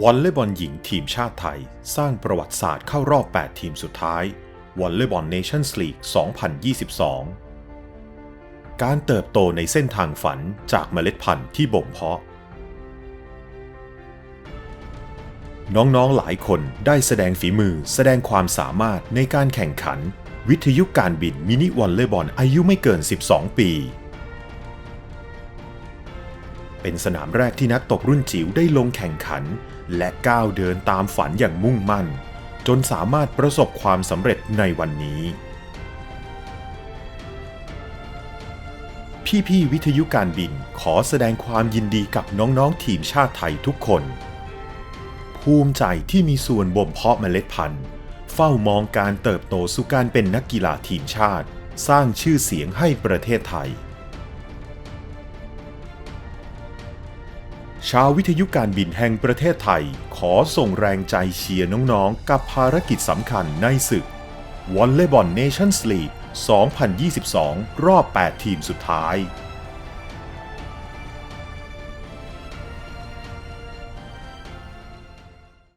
วอลเลย์บอลหญิงทีมชาติไทย สร้างประวัติศาสตร์เข้ารอบ 8 ทีมสุดท้ายวอลเลย์บอลเนชั่นส์ลีก 2022 การเติบโตในเส้นทางฝันจากเมล็ดพันธุ์ที่บ่มเพาะ น้องๆหลายคนได้แสดงฝีมือแสดงความสามารถในการแข่งขัน วิทยุการบินมินิวอลเลย์บอลอายุไม่เกิน 12 ปี เป็นสนามแรกที่นักตบรุ่นจิ๋วได้ลงแข่งขัน และก้าวเดินตามฝันอย่างมุ่งมั่น จนสามารถประสบความสำเร็จในวันนี้ พี่ ๆ วิทยุการบินขอแสดงความยินดีกับน้อง ๆ ทีมชาติไทยทุกคน ภูมิใจที่มีส่วนบ่มเพาะเมล็ดพันธุ์ เฝ้ามองการเติบโตสู่การเป็นนักกีฬาทีมชาติ สร้างชื่อเสียงให้ประเทศไทย ชาววิทยุการบินแห่งประเทศไทย ขอส่งแรงใจเชียร์น้องๆ กับภารกิจสำคัญในศึกวอลเลย์บอลเนชั่นส์ลีก 2022 รอบ 8 ทีมสุดท้าย